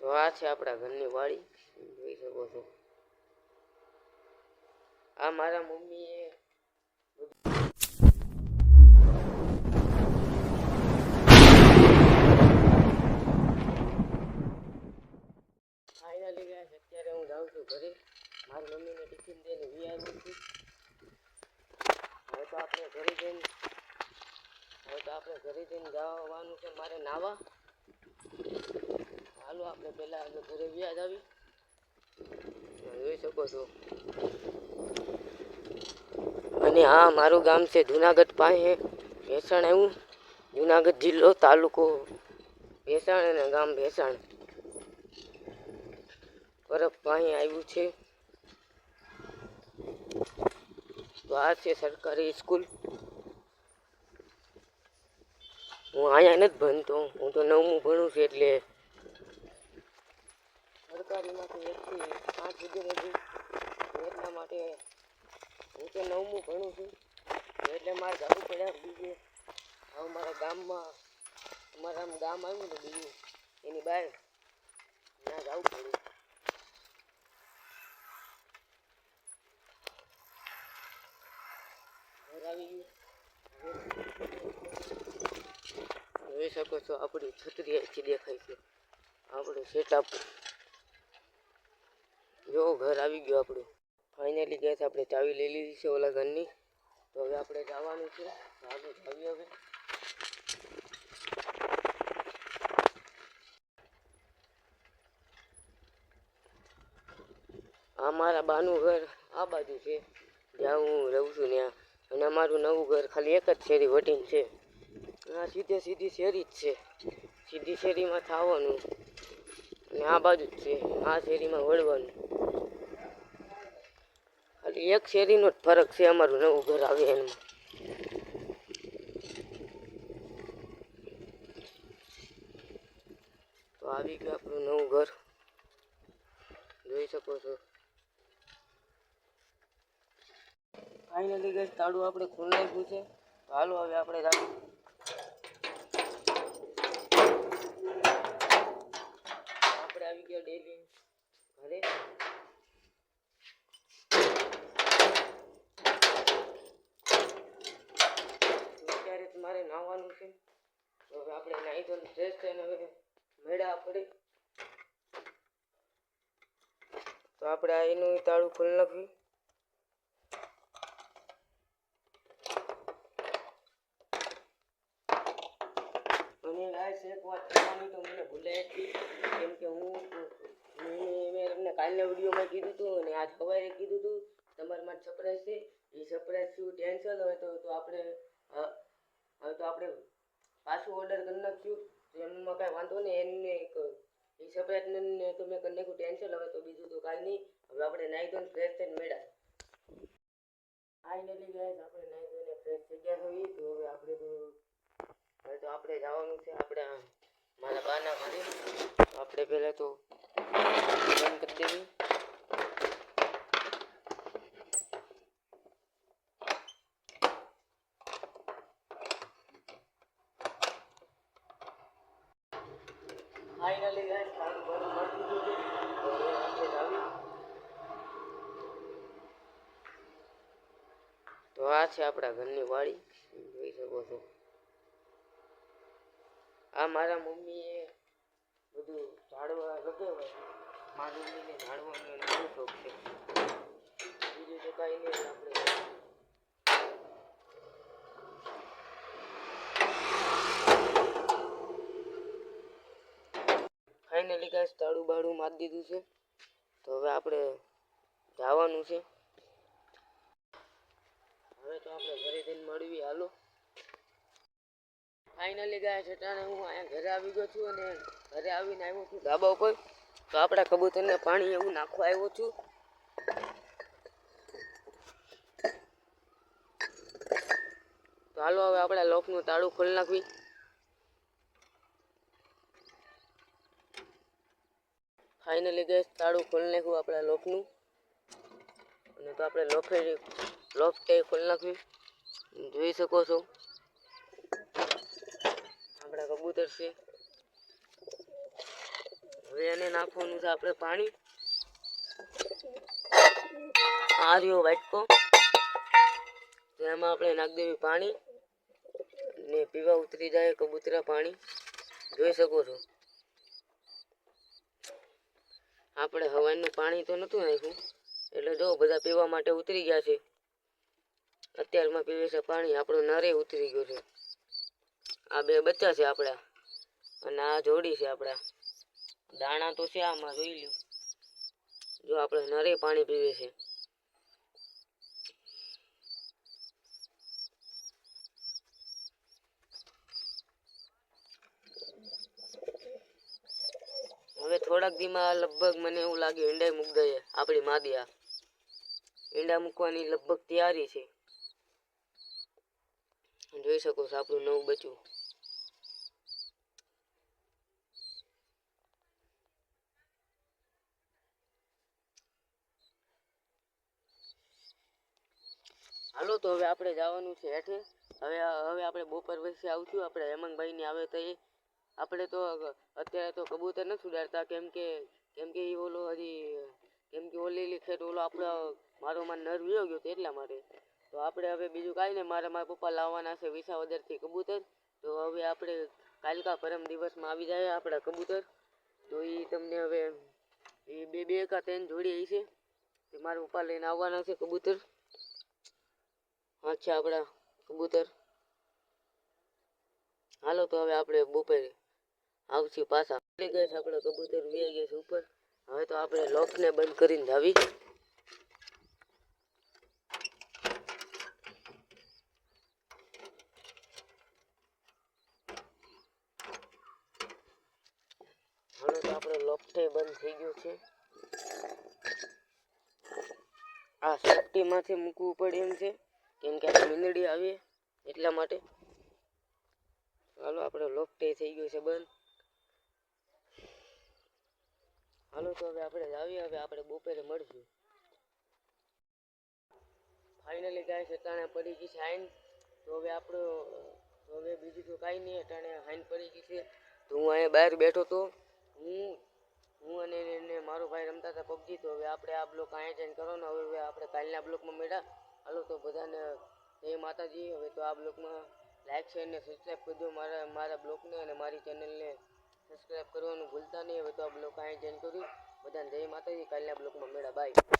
તો આ છે આપણા ઘરની વાડી. જોઈ શકો છો. આ મારા મમ્મીએ ફાઇનલી ગયા અત્યારે હું જાઉં છું ઘરે. મારી મમ્મીને ટિફિન દઈને વી છું. હવે તો આપણે ઘરે જઈને હવે તો આપણે ઘરે જઈને જવાનું છે. મારે નાવા. આપણે પહેલાં ઘરે વ્યાજ આવી. જોઈ શકો છો. અને હા, મારું ગામ છે જુનાગઢ પાસે. ભેસાણ આવ્યું. જુનાગઢ જિલ્લો તાલુકો ભેસાણ અને ગામ ભેસાણ. બરફ પાસે આવ્યું છે. તો આ છે સરકારી સ્કૂલ. હું અહીંયા નથી ભણતો. હું તો નવમું ભણું છું એટલે સરકારીમાંથી એકથી પાંચ સુધી નથી એટલા માટે હું તો નવમું ભણું છું. એટલે મારે જવું પડ્યા બીજે. હવે મારા ગામમાં, અમારા આમ ગામ આવ્યું ને બીજું, એની બહાર ત્યાં જવું પડ્યું ઘર આવી ગયું. જોઈ શકો છો, આપણી છત્રી અહીંથી દેખાય છે. આપણું સેટઅપ જો ઘર આવી ગયું આપણું. ફાઇનલી ગેસ આપણે ચાવી લઈ લીધી છે ઓલા ઘરની. તો હવે આપણે જવાનું છે. આગળ ચાવી હવે. આ મારા બાનું ઘર આ બાજુ છે. જ્યાં હું રહું છું ત્યાં. અને અમારું નવું ઘર ખાલી એક જ શેરી વટીન છે. આ સીધે સીધી શેરી જ છે. સીધી શેરીમાં થવાનું. અને આ બાજુ જ છે. આ શેરીમાં વળવાનું. ખાલી એક શેરીનો જ ફરક છે અમારું નવું ઘર આવે એમાં તો આવી ગયું આપણું નવું ઘર. જોઈ શકો છો. ફાઇનલી ગઈ તાળું આપણે ખોલી નાખ્યું છે. હાલો હવે આપણે જાવું આપણે આવી ગયા ડેલી ઘરે તો અત્યારે જ મારે નાહવાનું છે તો હવે આપણે નાઈ તો ફ્રેશ થઈને હવે મેળા પડી. તો આપણે આ એનું તાળું ખોલી નાખ્યું અને ગાઈસ એક વાત કહેવાની તો મને ભૂલાઈ હતી હું મેં તમને કીધું હતું અને આજ સવારે કીધું હતું તમારા માટે સરપ્રાઈઝ છે. એ સરપ્રાઈઝ શું કેન્સલ હોય તો આપણે તો આપણે પાછું ઓર્ડર કરી નાખ્યું. એમાં કાંઈ વાંધો નહીં એને એ સરપ્રાઈઝને તો મેં કરી નાખ્યું ટેન્શન હવે તો બીજું તો કાંઈ નહીં. હવે આપણે નાહી ધોઈને ફ્રેશ થઈને મેળા ફાઇનલી ગાઈસ આપણે નાહી ધોઈને ફ્રેશ થઈ ગયા હોઈએ તો હવે આપણે તો, હવે તો આપણે જવાનું છે આપણે મારા બાના ઘરે. આપણે પહેલાં તો બંધ કરી દેવી. તો આ છે આપણા ઘરની વાડી. જોઈ શકો છો? આ મારા મમ્મીએ બધું ઝાડવા લગાવ્યા મારી મમ્મીને ઝાડવાનો શોખ છે. બીજું તો કાંઈ નહીં, આપણે ફાઇનલી કાંઈ તાળું બાળું મારી દીધું છે. તો હવે આપણે જવાનું છે. હવે તો આપણે ઘરે જઈને મળવી હાલો. ફાઇનલી ગયા છે ટાણે હું અહીંયા ઘરે આવી ગયો છું અને ઘરે આવીને આવ્યો છું ધાબા ઉપર. તો આપણા કબૂતરને પાણી એવું નાખવા આવ્યો છું. તો હાલો, હવે આપણે લોકનું તાળું ખોલી નાખવી. ફાઇનલી ગેસ તાળું ખોલી નાખ્યું આપણા લોકનું અને તો આપણે લોખેડી લોક તે ખોલી નાખ્યું? જોઈ શકો છો. આપણા કબૂતર છે. હવે એને નાખવાનું છે આપણે પાણી. આ રહ્યો વાટકો. એમાં આપણે નાખી દેવી પાણી. ને પીવા ઉતરી જાય કબૂતરા પાણી. જોઈ શકો છો. આપણે હવાનું પાણી તો નહોતું નાખ્યું. એટલે જો બધા પીવા માટે ઉતરી ગયા છે. અત્યારમાં પીવે છે પાણી આપણો નરે ઉતરી ગયો છે. આ બે બચ્ચા છે આપણા. અને આ જોડી છે આપણા. દાણા તો છે આમાં, જોઈ લ્યો. જો આપણે નરે પાણી પીવે છે હવે થોડાક દીમાં લગભગ મને એવું લાગ્યું ઈંડા મૂક દઈએ, આપણી માદી આ. ઈંડા મૂકવાની લગભગ તૈયારી છે. જોઈ શકો છો આપણું નવું બચ્યું હાલો, તો હવે આપણે જવાનું છે હેઠે. હવે હવે આપણે બપોર પછી આવશું. આપણે હેમંતભાઈની આવે તો એ આપણે તો અત્યારે તો કબૂતર નથી ઉડાડતા. કેમ કે કેમ કે એ ઓલો હજી, કેમ કે ઓલી ખેત ઓલો આપણો, મારો માં નર વિયો ગયો તો એટલા માટે. તો આપણે હવે બીજું કાંઈ નહીં. મારા મારા પપ્પા લાવવાના છે વિસાવદરથી કબૂતર. તો હવે આપણે કાલકા પરમ દિવસમાં આવી જાય આપણા કબૂતર. તો એ તમને હવે એ બે બે એકા ત્રણ જોડી છે. તે મારા પપ્પા લઈને આવવાના છે કબૂતર. અચ્છા આપણા કબૂતર. હાલો તો હવે આપણે બપોરે આવશું પાછા. પડી ગયા છે આપણે કબૂતર વે ગયા છે ઉપર. હવે તો આપણે લોકને બંધ કરીને જાવી. હવે તો આપણે લોફ્ટે બંધ થઈ ગયું છે. આ સેફટીમાંથી મૂકવું પડે એમ છે. કેમ કે મીંદડી આવે એટલા માટે. ચાલો, આપણે લોફ્ટે થઈ ગયું છે બંધ. હાલો તો હવે આપણે આવીએ, હવે આપણે બપોરે મળશું. ફાઇનલી ગાય છે અટાણે પડી ગઈ છે હાઈન. તો હવે આપણો, તો હવે બીજું તો કાંઈ નહીં, અટાણે હાઈન પડી ગઈ છે. તો હું અહીંયા બહાર બેઠો તો, હું હું અને એને- મારો ભાઈ રમતા હતા પબજી, તો હવે આપણે આ બ્લોક અહીંયા જઈને કરવાનો. હવે હવે આપણે કાલના બ્લોકમાં મળ્યા. હાલો તો બધાને જય માતાજી. હવે તો આ બ્લોકમાં લાઈક શેર અને સબસ્ક્રાઈબ કરજો મારા મારા બ્લોગને અને મારી ચેનલને સબસ્ક્રાઈબ કરવાનું ભૂલતા નહીં. હવે તો આ બ્લોક અહીં જોઈન કર્યું. બધાને જય માતાજી. કાલના બ્લોકમાં મેળા બાય